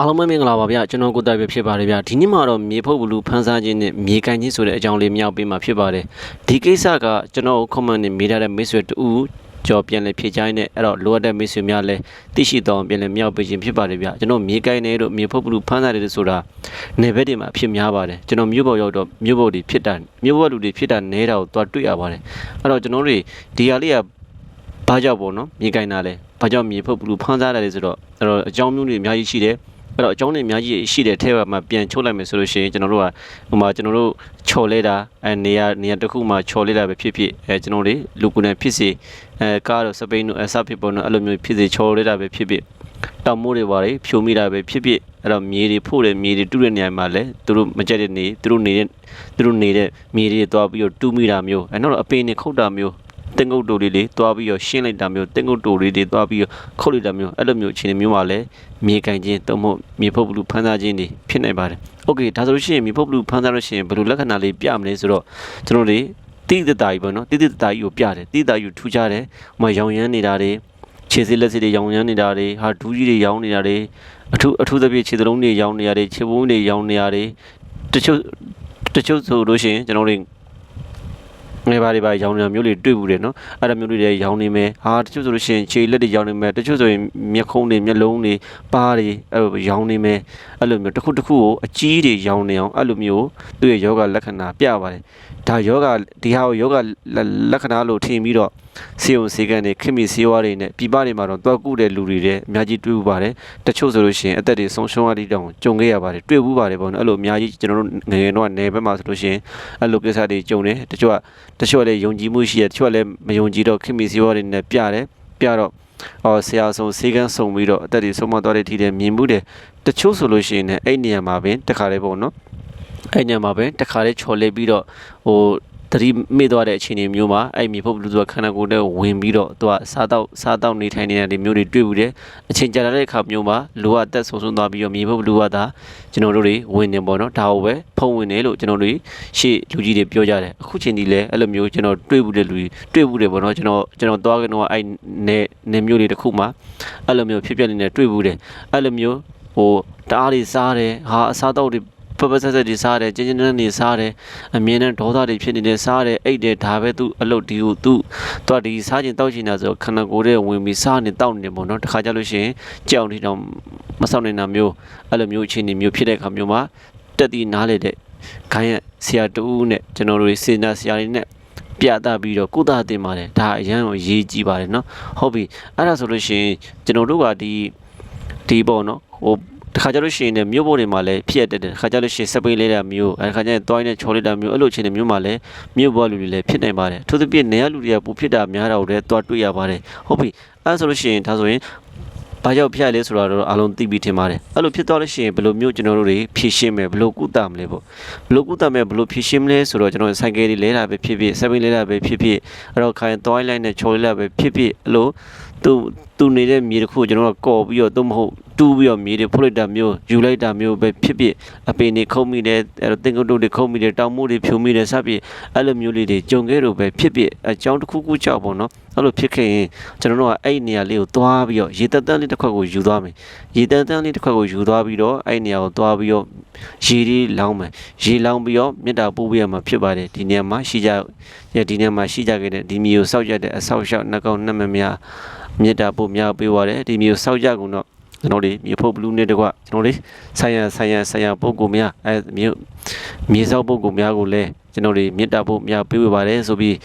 အားလုံးပဲမင်္ဂလာပါဗျကျွန်တော်ကိုတိုင်ပဲဖြစ်ပါတယ်ဗျဒီနေ့မှာတော့မြေဖုတ်ဘလူးဖန်းစားခြင်းနဲ့မြေကန်ခြင်းဆိုတဲ့အကြောင်းလေးမြောက်ပေးမှာဖြစ်ပါတယ်ဒီကိစ္စကကျွန်တော် comment နဲ့မေးထားတဲ့မိတ်ဆွေတူကြော်ပြန်လဲဖြည့်ချိုင်းနဲ့အဲ့တော့လိုအပ်တဲ့မိတ်ဆွေများလဲသိရှိတော့ပြန်လဲမြောက်ပေးခြင်းဖြစ်ပါတယ်ဗျကျွန်တော်မြေကန်နေတို့မြေဖုတ်ဘလူးဖန်းစားတယ်ဆိုတာနေဘက်တွေမှာအဖြစ်များပါတယ်ကျွန်တော်မြို့ပေါ်ရောက်တော့မြို့ပေါ်တွေဖြစ်တာမြို့ပေါ်လူတွေဖြစ်တာနဲတာကိုသွားတွေ့ရပါတယ်အဲ့တော့ကျွန်တော်တို့ဒီဟာလေးကဘာကြောင့်ပေါ့နော်မြေကင်တာလဲဘာကြောင့်မြေဖုတ်ဘလူးဖန်းစားရတယ်ဆိုတော့အဲ့တော့အကြောင်းမျိုးတွေအများကြီးရှိတယ် အဲ့တော့အကြောင်းတွေအများကြီးရှိတဲ့ထဲမှာပြန်ချုပ်လိုက်မယ်ဆိုလို့ရှိရင်ကျွန်တော်တို့ကဟိုမှာကျွန်တော်တို့ချော်လဲတာအဲနေရာနေရာတစ်ခုမှာချော်လဲတာပဲဖြစ်ဖြစ်အဲကျွန်တော်တို့လူကူနဲ့ဖြစ်စေအဲကားတော့စပိန်တို့အစဖြစ်ပေါ်တော့အဲ့လိုမျိုးဖြစ်စေချော်လဲတာပဲဖြစ်ဖြစ်တောင်မိုးတွေပါလေဖြိုမိတာပဲဖြစ်ဖြစ်အဲ့တော့မြေတွေဖို့တယ်မြေတွေတူတဲ့နေရာမှာလဲသူတို့မကြက်တဲ့နေသူတို့နေတဲ့သူတို့နေတဲ့မြေတွေတွားပြီးတော့တူးမိတာမျိုးအဲနောက်တော့အပင်တွေခုတ်တာမျိုး တင်ငုတ်တူလေးလေးတွားပြီးတော့ရှင်းလိုက်တာမျိုးတင်ငုတ်တူလေးတွေတွားပြီးတော့ခုတ်လိုက်တာမျိုးအဲ့လိုမျိုးအခြေအနေမျိုးမှာလည်းမြေကန်ခြင်းတုံ့မို့မြေဖုတ်ဘလူးဖန်းစားခြင်းတွေဖြစ်နိုင်ပါတယ်။ Okay ဒါဆိုလို့ရှိရင်မြေဖုတ်ဘလူးဖန်းစားလို့ရှိရင်ဘယ်လိုလက္ခဏာလေးပြမလဲဆိုတော့ကျွန်တော်တို့တိတိတတာကြီးပေါ့နော်တိတိတတာကြီးကိုပြတယ်တိတိတတာကြီးကိုထူးခြားတယ်။ဟိုမှာရောင်ရမ်းနေတာတွေခြေစလက်စတွေရောင်ရမ်းနေတာတွေဟာဒူးကြီးတွေရောင်နေတာတွေအထူးအထူးသဖြင့်ခြေသလုံးတွေရောင်နေရတယ်ခြေပုံးတွေရောင်နေရတယ်တချို့တချို့ဆိုလို့ရှိရင်ကျွန်တော်တို့ ငယ်ပါတွေပါရောင်းနေတာမျိုးတွေတွေ့ဘူးတယ်နော်အဲ့ဒါမျိုးတွေလည်းရောင်းနေမယ်ဟာတချို့ဆိုလို့ရှိရင်ခြေလက်တွေရောင်းနေမယ်တချို့ဆိုရင်မျက်ခုံးတွေမျက်လုံးတွေပါးတွေအဲ့လိုရောင်းနေမယ်အဲ့လိုမျိုးတစ်ခုတစ်ခုကိုအကြီးတွေရောင်းနေအောင်အဲ့လိုမျိုးသူ့ရဲ့ယောဂလက္ခဏာပြပါတယ်ဒါယောဂဒီဟာကိုယောဂလက္ခဏာလို့ထင်ပြီးတော့စေုံစေကန်တွေခင်မီစေဝါတွေနဲ့ပြပတွေမှာတော့တွက်ကုတဲ့လူတွေတဲ့အများကြီးတွေ့ဘူးပါတယ်တချို့ဆိုလို့ရှိရင်အသက်တွေဆုံးရှုံးရတဲ့တောင်ကြုံခဲ့ရပါတယ်တွေ့ဘူးပါတယ်ပေါ့နော်အဲ့လိုအများကြီးကျွန်တော်တို့ငယ်ငယ်တော့နယ်ဘက်မှာဆိုလို့ရှိရင်အဲ့လိုကိစ္စတွေကြုံတယ်တချို့ကတချို့ကလည်းယုံကြည်မှုရှိတယ်တချို့ကလည်းမယုံကြည်တော့ခင်မီစီဝါတွေနဲ့ပြတယ်ပြတော့အော်ဆရာဆုံးစေကန်းဆုံပြီးတော့အသက်တွေဆုံးမသွားတဲ့ထိတဲ့မြင်မှုတယ်တချို့ဆိုလို့ရှိရင်လည်းအဲ့နေရာမှာပင်တခါလေးပေါ့နော် အဲ့နေရာမှာပင်တခါလေးချော်လဲပြီးတော့ဟိုတတိမေ့သွားတဲ့အခြေအနေမျိုးမှာအဲ့မြေဖုတ်ဘလူးသူကခန္ဓာကိုယ်နဲ့ဝင်ပြီးတော့သူကစားတော့စားတော့နေထိုင်နေတဲ့ဒီမျိုးတွေတွေ့ဘူးတယ်အချိန်ကြာလာတဲ့အခါမျိုးမှာလူကအသက်ဆုံးဆုံးသွားပြီးတော့မြေဖုတ်ဘလူးကသာကျွန်တော်တို့တွေဝင်နေပေါ့နော်ဒါကိုပဲဖုံဝင်တယ်လို့ကျွန်တော်တို့ရှေ့လူကြီးတွေပြောကြတယ်အခုချိန်ဒီလဲအဲ့လိုမျိုးကျွန်တော်တွေ့ဘူးတဲ့လူကြီးတွေ့ဘူးတယ်ပေါ့နော်ကျွန်တော်ကျွန်တော်သွားကတော့အဲ့နေနေမျိုးလေးတစ်ခုမှာအဲ့လိုမျိုးဖြစ်ပြနေတယ်တွေ့ဘူးတယ်အဲ့လိုမျိုးဟိုတအားတွေစားတယ်ဟာအစားတော့တွေ ပပဆက်ဆက်တွေစားတယ်ကျင်းကျင်းနဲ့နေစားတယ်အမြင်နဲ့ဒေါသတွေဖြစ်နေတယ်စားတယ်အိတ်တယ်ဒါပဲသူအလုပ်ဒီကိုသူသူကဒီစားခြင်းတောက်ခြင်းတာဆိုခန္ဓာကိုယ်ရဲ့ဝင်ပြီးစားနေတောက်နေတယ်ပေါ့နော်တခါကြလို့ရှိရင်ကြောက်နေတော့မဆောက်နေတာမျိုးအဲ့လိုမျိုးအခြေအနေမျိုးဖြစ်တဲ့အခါမျိုးမှာတက်တီနားလေတဲ့ခိုင်းရဆရာတူနဲ့ကျွန်တော်တို့စေနာဆရာတွေနဲ့ပြတာပြီးတော့ကုသတင်ပါတယ်ဒါအရန်ကိုရေးကြည့်ပါတယ်နော်ဟုတ်ပြီအဲ့ဒါဆိုလို့ရှိရင်ကျွန်တော်တို့ကဒီဒီပေါ့နော်ဟို တခါကြလို့ရှိရင်လည်းမြို့ပေါ်တွေမှာလည်းဖြစ်ရတယ်တခါကြလို့ရှိရင်စပိန်လေးတာမျိုးအဲတခါကျရင်တွိုင်းနဲ့ချော်လေးတာမျိုးအဲ့လိုအခြေအနေမျိုးမှာလည်းမြို့ပေါ်လူတွေလည်းဖြစ်နိုင်ပါတယ်အထူးသဖြင့်နေရလူတွေကပူဖြစ်တာများတာကိုလည်းတွားတွေ့ရပါတယ်ဟုတ်ပြီအဲ့ဆိုလို့ရှိရင်ဒါဆိုရင်ဘာကြောင့်ဖြစ်ရလဲဆိုတာတော့အလုံးသိပြီးထင်ပါတယ်အဲ့လိုဖြစ်သွားလို့ရှိရင်ဘယ်လိုမျိုးကျွန်တော်တို့တွေဖြည့်ရှင်းမယ်ဘယ်လိုကုသမလဲပေါ့ဘယ်လိုကုသမယ်ဘယ်လိုဖြည့်ရှင်းမလဲဆိုတော့ကျွန်တော်ဆိုင်ကယ်တွေလဲတာပဲဖြစ်ဖြစ်စပိန်လဲတာပဲဖြစ်ဖြစ်အဲ့တော့ခိုင်တွိုင်းလိုက်နဲ့ချော်လေးတာပဲဖြစ်ဖြစ်အဲ့လိုသူသူနေတဲ့မြေတစ်ခုကိုကျွန်တော်ကကော်ပြီးတော့သို့မဟုတ် တူးပြီးတော့မြေတွေဖုတ်လိုက်တာမျိုးယူလိုက်တာမျိုးပဲဖြစ်ဖြစ်အပင်တွေခုံမိတယ်အဲ့တော့တင်ကုတ်တို့တွေခုံမိတယ်တောင်မိုးတွေဖြူမိတယ်စသဖြင့်အဲ့လိုမျိုးလေးတွေကြုံခဲ့လို့ပဲဖြစ်ဖြစ်အကြောင်းတစ်ခုခုကြောက်ပေါ့နော်အဲ့လိုဖြစ်ခဲ့ရင်ကျွန်တော်တို့ကအဲ့ဒီနေရာလေးကိုသွားပြီးတော့ရေတက်တန်းလေးတစ်ခွက်ကိုယူသွားမယ်ရေတက်တန်းလေးတစ်ခွက်ကိုယူသွားပြီးတော့အဲ့ဒီနေရာကိုသွားပြီးတော့ရေလေးလောင်းမယ်ရေလောင်းပြီးတော့မြစ်တာပို့ပေးရမှာဖြစ်ပါတယ်ဒီနေရာမှာရှိကြဒီနေရာမှာရှိကြခဲ့တဲ့ဒီမျိုးကိုစောက်ကြတဲ့အဆောက်အအုံနှကောင်နှမများမြစ်တာပို့များပေးပါတယ်ဒီမျိုးစောက်ကြကုန်တော့ ကျွန်တော်တို့မြေဖို့ဘလူးနဲ့တကွကျွန်တော်တို့ဆိုင်ရဆိုင်ရဆိုင်ရပုံကူများအဲမြေမြေစောက်ပုံကူများကိုလည်းကျွန်တော်တို့မြစ်တာပို့များပေးဝေပါတယ်ဆိုပြီး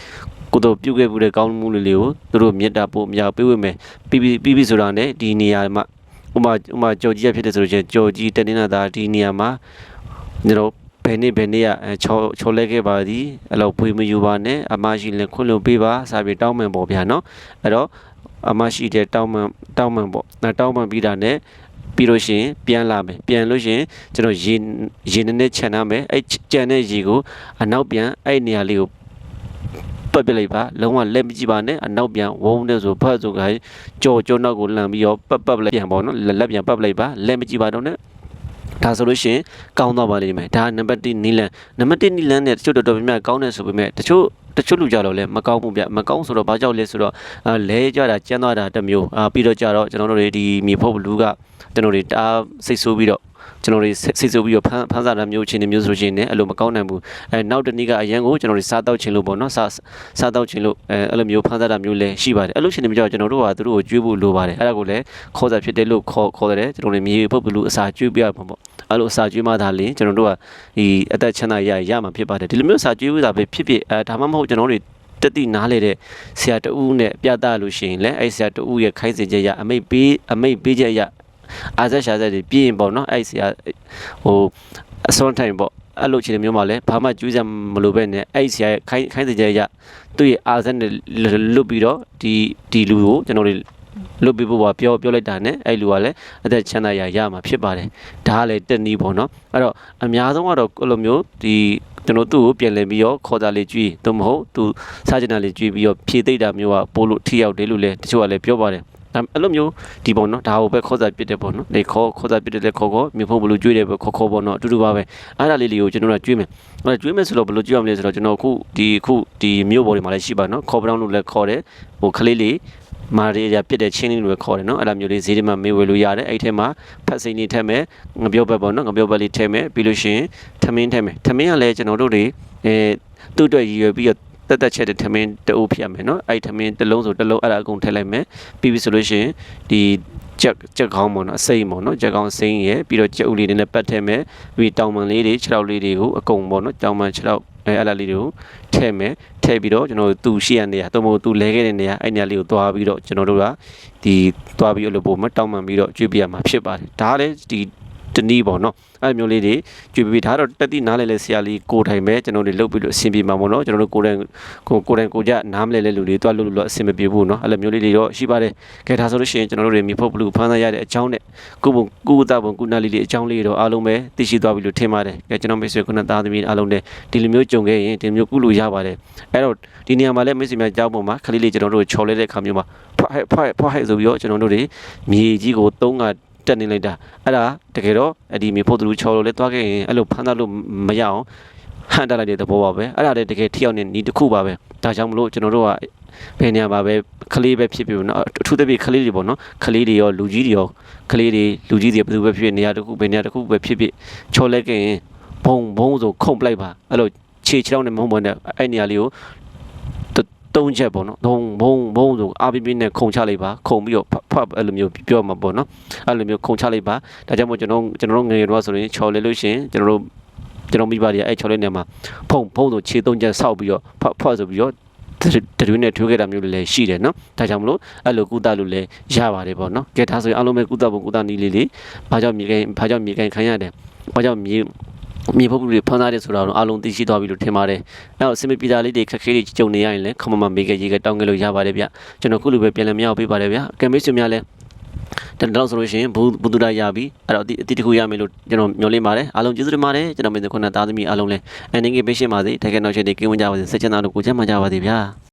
ကိုတို့ပြုတ်ခဲ့မှုတဲ့ကောင်းမှုလေးတွေကိုသူတို့မြစ်တာပို့များပေးဝေမယ်ပြီးပြီးပြီးပြီးဆိုတာနဲ့ဒီနေရာမှာဥမာဥမာကြော်ကြီးရဖြစ်တဲ့ဆိုလို့ချင်းကြော်ကြီးတနင်္လာသားဒီနေရာမှာကျွန်တော်ဘယ်နေ့ဘယ်နေ့ကချောချောလဲခဲ့ပါသည်အဲ့လိုပွေမယူပါနဲ့အမရှိလည်းခွင့်လွှတ်ပေးပါစာပြေတောင်းမှန်ပေါ့ဗျာနော်အဲ့တော့ အမရှိတဲ့တောင်းမှန်တောင်းမှန်ပေါ့တောင်းမှန်ပြီးတာနဲ့ပြီးလို့ရှိရင်ပြန်လာမယ်ပြန်လို့ရှိရင်ကျွန်တော်ရေရေနည်းနည်းခြံထားမယ်အဲ့ကြံတဲ့ရေကိုအနောက်ပြန်အဲ့နေရာလေးကိုပတ်ပြလိုက်ပါလုံးဝလက်မကြည့်ပါနဲ့အနောက်ပြန်ဝုန်းတဲ့ဆိုဖတ်ဆိုကကြော်ကြောနောက်ကိုလှန်ပြီးတော့ပတ်ပတ်လိုက်ပြန်ပေါ့နော်လက်ပြန်ပတ်လိုက်ပါလက်မကြည့်ပါတော့နဲ့ ဒါဆိုလို့ရှိရင်ကောင်းသွားပါလိမ့်မယ်ဒါကနံပါတ်1နီလန်နံပါတ်1နီလန်နဲ့တချို့တော်တော်များများကောင်းတယ်ဆိုပေမဲ့တချို့တချို့လူကြတော့လည်းမကောင်းဘူးဗျမကောင်းဆိုတော့ဘာကြောင့်လဲဆိုတော့အာလဲကြတာကျန်းသွားတာတစ်မျိုးအာပြီးတော့ကြတော့ကျွန်တော်တို့တွေဒီမြေဖုတ်ဘလူးကကျွန်တော်တွေတအားစိတ်ဆိုးပြီးတော့ ကျွန်တော်တွေစိတ်ဆိုးပြီးတော့ဖမ်းဖမ်းစားတာမျိုးချင်းတွေမျိုးဆိုလို့ရှိရင်လည်းအဲ့လိုမကောင်းနိုင်ဘူးအဲနောက်တစ်နေ့ကအရန်ကိုကျွန်တော်တွေစားတောက်ခြင်းလို့ပေါ့နော်စားစားတောက်ခြင်းလို့အဲအဲ့လိုမျိုးဖမ်းစားတာမျိုးလည်းရှိပါတယ်အဲ့လိုရှင်တွေမျိုးကျွန်တော်တို့ကသူတို့ကိုကျွေးဖို့လိုပါတယ်အဲ့ဒါကိုလည်းခေါ်စားဖြစ်တယ်လို့ခေါ်ခေါ်တယ်ကျွန်တော်တွေမြေဖုတ်ဘလူးအစာကျွေးပြရမှာပေါ့အဲ့လိုအစာကျွေးမှသာလျှင်ကျွန်တော်တို့ကဒီအသက်ချမ်းသာရရမှာဖြစ်ပါတယ်ဒီလိုမျိုးအစာကျွေးဖို့သာပဲဖြစ်ဖြစ်အဲဒါမှမဟုတ်ကျွန်တော်တို့တွေတက်တိနားလေတဲ့ဆရာတဦးနဲ့ပြသလို့ရှိရင်လည်းအဲ့ဆရာတဦးရဲ့ခိုင်းစေချက်ရအမိတ်ပေးအမိတ်ပေးချက်ရ အာဇက်ရှာဇက်တွေပြရင်ပေါ့နော်အဲ့ဆရာဟိုအစွမ်းထိုင်ပေါ့အဲ့လိုခြေမျိုးမှာလည်းဘာမှကျူးစမ်းမလို့ပဲနဲ့အဲ့ဆရာရဲ့ခိုင်းခိုင်းစေချက်ရသူ့ရဲ့အာဇက်နဲ့လွတ်ပြီးတော့ဒီဒီလူကိုကျွန်တော်တို့လွတ်ပြီးဖို့ပါပြောပြောလိုက်တာနဲ့အဲ့လူကလည်းအသက်ချမ်းသာရရမှာဖြစ်ပါတယ်ဒါကလည်းတက်နီးပေါ့နော်အဲ့တော့အများဆုံးကတော့အဲ့လိုမျိုးဒီကျွန်တော်သူ့ကိုပြန်လည်ပြီးတော့ခေါ်တာလေးကြွေးသို့မဟုတ်သူစာကျင်တာလေးကြွေးပြီးတော့ဖြည့်သိမ့်တာမျိုးကပို့လို့ထိရောက်တယ်လို့လည်းတချို့ကလည်းပြောပါတယ် ဒါအဲ့လိုမျိုးဒီပေါ့နော်ဒါကိုပဲခေါ်စာပြစ်တယ်ပေါ့နော်လေခေါ်ခေါ်စာပြစ်တယ်လေခေါ်ခေါ်မြေဖို့ဘလို့ကြွေးတယ်ပဲခေါ်ခေါ်ပေါ့နော်အတူတူပါပဲအဲ့ဒါလေးလေးကိုကျွန်တော်တို့ကကြွေးမယ်အဲ့ဒါကြွေးမယ်ဆိုတော့ဘလို့ကြွေးရမလဲဆိုတော့ကျွန်တော်ခုဒီခုဒီမြို့ပေါ်တွေမှာလည်းရှိပါနော်ခေါ်ပရောင်းလို့လည်းခေါ်တယ်ဟိုကလေးလေးမာရီယာပြစ်တဲ့ချင်းလေးလိုပဲခေါ်တယ်နော်အဲ့လိုမျိုးလေးဈေးထဲမှာမေးဝယ်လို့ရတယ်အဲ့ထဲမှာဖက်စိန်လေးထည့်မယ်ငပြောဘက်ပေါ့နော်ငပြောဘက်လေးထည့်မယ်ပြီးလို့ရှိရင်ထမင်းထည့်မယ်ထမင်းကလည်းကျွန်တော်တို့တွေအဲသူ့အတွက်ရည်ရွယ်ပြီးတော့ တက်တက်ချက်တဲ့ထမင်းတအုပ်ဖြစ်ရမယ်နော်အဲ့ထမင်းတစ်လုံးဆိုတစ်လုံးအဲ့ဒါအကုန်ထည့်လိုက်မယ်ပြီးပြီဆိုလို့ရှိရင်ဒီချက်ချက်ကောင်းပေါ့နော်အစိမ့်ပေါ့နော်ချက်ကောင်းစိမ့်ရယ်ပြီးတော့ချက်ဥလေးတွေနဲ့ပတ်ထည့်မယ်ပြီးတောင်ပန်လေးတွေခြေထောက်လေးတွေကိုအကုန်ပေါ့နော်တောင်ပန်ခြေထောက်အဲအဲ့လားလေးတွေကိုထည့်မယ်ထည့်ပြီးတော့ကျွန်တော်တို့သူ့ရှိရနေရတော့မဟုတ်သူလဲခဲ့တဲ့နေရအဲ့နေရာလေးကိုသွားပြီးတော့ကျွန်တော်တို့ကဒီသွားပြီးလို့ပို့မတောင်းပန်ပြီးတော့ကျွေးပြရမှာဖြစ်ပါတယ်ဒါကလည်းဒီ တနည်းပေါ့နော်အဲ့လိုမျိုးလေးတွေကျွေးပြီးဒါတော့တက်တိနားလဲလဲဆရာလေးကိုတိုင်ပဲကျွန်တော်တို့လုပ်ပြီးလို့အဆင်ပြေမှာပေါ့နော်ကျွန်တော်တို့ကိုတိုင်ကိုကိုတိုင်ကိုကြနားမလဲလဲလူတွေတွားလို့လို့အဆင်မပြေဘူးနော်အဲ့လိုမျိုးလေးတွေတော့ရှိပါတယ်ကဲဒါဆိုလို့ရှိရင်ကျွန်တော်တို့တွေမြေဖုတ်ဘလူးဖမ်းသားရတဲ့အကြောင်းနဲ့ကုဘုံကုသဘုံကုနာလေးတွေအကြောင်းလေးတော့အားလုံးပဲသိရှိသွားပြီလို့ထင်ပါတယ်ကဲကျွန်တော်မိတ်ဆွေခုနသားသမီးအားလုံးနဲ့ဒီလိုမျိုးကြုံခဲ့ရင်ဒီလိုမျိုးကုလို့ရပါတယ်အဲ့တော့ဒီနေရာမှာလည်းမိတ်ဆွေများကြောက်ပုံမှာခလေးလေးကျွန်တော်တို့ချော်လဲတဲ့ခါမျိုးမှာဖွားဟဲ့ဖွားဟဲ့ဖွားဟဲ့ဆိုပြီးတော့ကျွန်တော်တို့တွေမြေကြီးကိုသုံးက တက်နေလိုက်တာအဲ့ဒါတကယ်တော့အဒီမြေဖို့သူချော်လို့လဲသွားခဲ့ရင်အဲ့လိုဖမ်းသားလို့မရအောင်ဟန်တက်လိုက်တဲ့သဘောပါပဲအဲ့ဒါလည်းတကယ်ထိရောက်နေနီးတစ်ခုပါပဲဒါကြောင့်မလို့ကျွန်တော်တို့ကဘယ်နေရာမှာပဲကလေးပဲဖြစ်ဖြစ်နော်အထူးသဖြင့်ကလေးတွေပေါ့နော်ကလေးတွေရောလူကြီးတွေရောကလေးတွေလူကြီးတွေဘယ်သူပဲဖြစ်ဖြစ်နေရာတစ်ခုဘယ်နေရာတစ်ခုပဲဖြစ်ဖြစ်ချော်လဲခဲ့ရင်ဘုံဘုံဆိုခုန်ပလိုက်ပါအဲ့လိုခြေချောင်းနဲ့မဟုတ်ဘူးနဲ့အဲ့နေရာလေးကို တုံးချက်ပေါ့နော်ဘုံဘုံဘုံဆိုအာပြပြနဲ့ခုန်ချလိုက်ပါခုန်ပြီးတော့ဖတ်အဲ့လိုမျိုးပြောမှာပေါ့နော်အဲ့လိုမျိုးခုန်ချလိုက်ပါဒါကြောင့်မို့ကျွန်တော်ကျွန်တော်ငယ်တော့ဆိုရင်ချော်လဲလို့ရှင်ကျွန်တော်တို့ကျွန်တော်မိဘတွေအဲ့ချော်လဲနေမှာဖုံဖုံဆိုခြေသုံးချက်ဆောက်ပြီးတော့ဖတ်ဖတ်ဆိုပြီးတော့တရွေးနဲ့ထွေးခဲ့တာမျိုးလည်းရှိတယ်နော်ဒါကြောင့်မလို့အဲ့လိုကုသလို့လည်းရပါတယ်ပေါ့နော်ကဲဒါဆိုရင်အားလုံးပဲကုသဖို့ကုသနည်းလေးလေးဘာကြောင့်မြေကိန်းဘာကြောင့်မြေကိန်းခံရတယ်ဘာကြောင့်မြေ မြေဖုတ်တွေဖမ်းသားတယ်ဆိုတာတော့အားလုံးသိရှိသွားပြီလို့ထင်ပါတယ်။အဲတော့စင်မပီတာလေးတွေခက်ခဲတွေကြုံနေရရင်လည်းခမမမေကရေကတောင်းခဲ့လို့ရပါတယ်ဗျ။ကျွန်တော်ခုလိုပဲပြန်လည်မြောက်ပေးပါတယ်ဗျ။ကဲမိတ်ဆွေများလည်းတန်တော့ဆိုလို့ရှိရင်ဘူးဘူးတူတာရပြီအဲ့တော့အတိအတိတခုရမယ်လို့ကျွန်တော်မျှော်လင့်ပါတယ်အားလုံးကျေးဇူးတင်ပါတယ်ကျွန်တော်မင်းတို့ခုနသားသမီးအားလုံးလည်းအနေငယ်ပေးရှင်းပါစေတကယ်တော့ရှင်တွေကင်းဝင်ကြပါစေစိတ်ချမ်းသာလို့ကိုယ်ချမ်းသာကြပါစေဗျာ